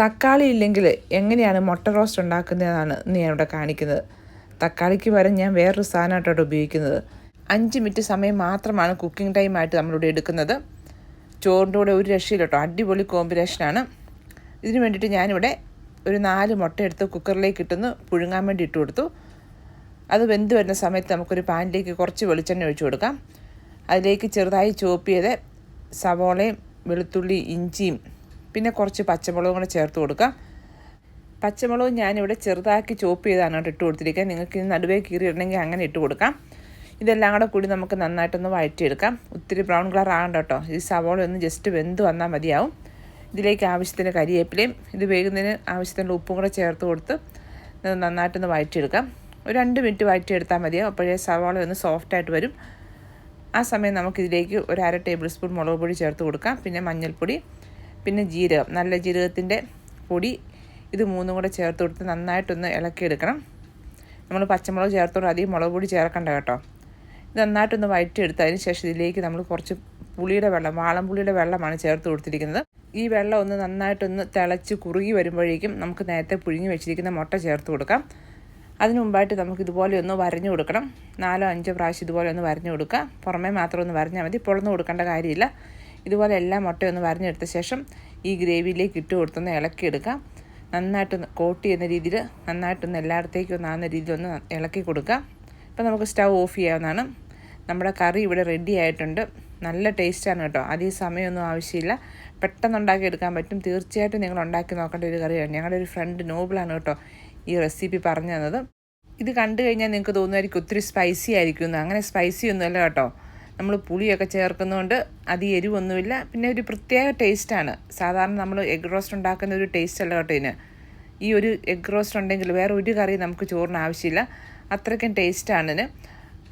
തക്കാളി ഇല്ലെങ്കിൽ എങ്ങനെയാണ് മുട്ട റോസ്റ്റ് ഉണ്ടാക്കുന്നതെന്നാണ് ഞാൻ ഇവിടെ കാണിക്കുന്നത്. തക്കാളിക്ക് പകരം ഞാൻ വേറൊരു സാധനമായിട്ടാണ് ഉപയോഗിക്കുന്നത്. അഞ്ച് മിനിറ്റ് സമയം മാത്രമാണ് കുക്കിംഗ് ടൈമായിട്ട് നമ്മളിവിടെ എടുക്കുന്നത്. ചോറിന്റെ കൂടെ ഒരു രക്ഷയില്ല കേട്ടോ. അടിപൊളി കോമ്പിനേഷനാണ്. ഇതിന് വേണ്ടിയിട്ട് ഞാനിവിടെ ഒരു നാല് മുട്ട എടുത്ത് കുക്കറിലേക്ക് ഇട്ടുന്ന് പുഴുങ്ങാൻ വേണ്ടി ഇട്ട് കൊടുത്തു. അത് വെന്ത് വരുന്ന സമയത്ത് നമുക്കൊരു പാനിലേക്ക് കുറച്ച് വെളിച്ചെണ്ണ ഒഴിച്ചു കൊടുക്കാം. അതിലേക്ക് ചെറുതായി ചോപ്പ് ചെയ്ത് സവോളയും വെളുത്തുള്ളി ഇഞ്ചിയും പിന്നെ കുറച്ച് പച്ചമുളകും കൂടെ ചേർത്ത് കൊടുക്കാം. പച്ചമുളക് ഞാനിവിടെ ചെറുതാക്കി ചോപ്പ് ചെയ്താണ് കേട്ടോ ഇട്ട് കൊടുത്തിരിക്കുക നിങ്ങൾക്ക് നടുവേ കീറി ഇടണമെങ്കിൽ അങ്ങനെ ഇട്ട് കൊടുക്കാം. ഇതെല്ലാം കൂടെ കൂടി നമുക്ക് നന്നായിട്ടൊന്ന് വഴറ്റിയെടുക്കാം. ഒത്തിരി ബ്രൗൺ കളർ ആകണ്ട കേട്ടോ. ഈ സവോള ഒന്ന് ജസ്റ്റ് വെന്ത് വന്നാൽ മതിയാവും. ഇതിലേക്ക് ആവശ്യത്തിന് കരിയേപ്പിലയും ഇത് വേകുന്നതിന് ആവശ്യത്തിനുള്ള ഉപ്പും കൂടെ ചേർത്ത് കൊടുത്ത് നന്നായിട്ടൊന്ന് വഴറ്റിയെടുക്കാം. ഒരു രണ്ട് മിനിറ്റ് വഴറ്റിയെടുത്താൽ മതിയാവും. അപ്പോഴേ സവാള ഒന്ന് സോഫ്റ്റായിട്ട് വരും. ആ സമയം നമുക്കിതിലേക്ക് ഒരു അര ടേബിൾ സ്പൂൺ മുളക് പൊടി ചേർത്ത് കൊടുക്കാം. പിന്നെ മഞ്ഞൾപ്പൊടി പിന്നെ ജീരകം. നല്ല ജീരകത്തിന്റെ പൊടി ഇത് മൂന്നും കൂടെ ചേർത്ത് കൊടുത്ത് നന്നായിട്ടൊന്ന് ഇളക്കിയെടുക്കണം. നമ്മൾ പച്ചമുളക് ചേർത്തോണ്ട് അധികം മുളക് പൊടി ചേർക്കണ്ട കേട്ടോ. ഇത് നന്നായിട്ടൊന്ന് വഴറ്റിയെടുത്തതിന് ശേഷം ഇതിലേക്ക് നമ്മൾ കുറച്ച് പുളിയുടെ വെള്ളം വാളം പുളിയുടെ വെള്ളമാണ് ചേർത്ത് കൊടുത്തിരിക്കുന്നത്. ഈ വെള്ളം ഒന്ന് നന്നായിട്ടൊന്ന് തിളച്ച് കുറുകി വരുമ്പോഴേക്കും നമുക്ക് നേരത്തെ പുഴുങ്ങി വെച്ചിരിക്കുന്ന മുട്ട ചേർത്ത് കൊടുക്കാം. അതിന് മുമ്പായിട്ട് നമുക്ക് ഇതുപോലെ ഒന്ന് വരഞ്ഞു കൊടുക്കണം. നാലോ അഞ്ചോ പ്രാവശ്യം ഇതുപോലെ ഒന്ന് വരഞ്ഞു കൊടുക്കുക. പുറമേ മാത്രം ഒന്ന് വരഞ്ഞാൽ മതി. പൊളന്ന് കൊടുക്കേണ്ട കാര്യമില്ല. ഇതുപോലെ എല്ലാ മുട്ടയൊന്ന് വരഞ്ഞെടുത്ത ശേഷം ഈ ഗ്രേവിയിലേക്ക് ഇട്ട് കൊടുത്തൊന്ന് ഇളക്കിയെടുക്കാം. നന്നായിട്ടൊന്ന് കോട്ട് ചെയ്യുന്ന രീതിയിൽ നന്നായിട്ടൊന്ന് എല്ലായിടത്തേക്കും ഒന്ന് ആകുന്ന രീതിയിൽ ഒന്ന് ഇളക്കി കൊടുക്കാം. അപ്പോൾ നമുക്ക് സ്റ്റൗ ഓഫ് ചെയ്യാവുന്നതാണ്. നമ്മുടെ കറി ഇവിടെ റെഡി ആയിട്ടുണ്ട്. നല്ല ടേസ്റ്റാണ് കേട്ടോ. അധികം സമയമൊന്നും ആവശ്യമില്ല. പെട്ടെന്ന് ഉണ്ടാക്കി എടുക്കാൻ പറ്റും. തീർച്ചയായിട്ടും നിങ്ങൾ ഉണ്ടാക്കി നോക്കേണ്ട ഒരു കറിയാണ്. ഞങ്ങളുടെ ഒരു ഫ്രണ്ട് നോബിളാണ് കേട്ടോ ഈ റെസിപ്പി പറഞ്ഞു തന്നത്. ഇത് കണ്ടു കഴിഞ്ഞാൽ നിങ്ങൾക്ക് തോന്നുമായിരിക്കും ഒത്തിരി സ്പൈസി ആയിരിക്കുമെന്ന്. അങ്ങനെ സ്പൈസി ഒന്നുമല്ല കേട്ടോ. നമ്മൾ പുളിയൊക്കെ ചേർക്കുന്നതുകൊണ്ട് അത് എരിവൊന്നുമില്ല. പിന്നെ ഒരു പ്രത്യേക ടേസ്റ്റാണ്. സാധാരണ നമ്മൾ എഗ് റോസ്റ്റ് ഉണ്ടാക്കുന്ന ഒരു ടേസ്റ്റ് അല്ല കേട്ടോ ഇതിന്. ഈ ഒരു എഗ് റോസ്റ്റ് ഉണ്ടെങ്കിൽ വേറെ ഒരു കറി നമുക്ക് ചോറിന് ആവശ്യമില്ല. അത്രയ്ക്കും ടേസ്റ്റാണ് ഇതിന്.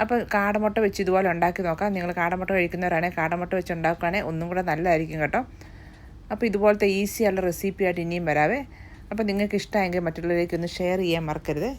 അപ്പോൾ കാടമുട്ട വെച്ച് ഇതുപോലെ ഉണ്ടാക്കി നോക്കാം. നിങ്ങൾ കാടമുട്ട കഴിക്കുന്നവരാണെങ്കിൽ കാടമുട്ട വെച്ച് ഉണ്ടാക്കുകയാണെങ്കിൽ ഒന്നും കൂടെ നല്ലതായിരിക്കും കേട്ടോ. അപ്പോൾ ഇതുപോലത്തെ ഈസി റെസിപ്പിയായിട്ട് ഇനിയും വരാവേ. അപ്പോൾ നിങ്ങൾക്ക് ഇഷ്ടമായെങ്കിൽ മറ്റുള്ളവരേക്ക് ഒന്ന് ഷെയർ ചെയ്യാൻ മറക്കരുത്.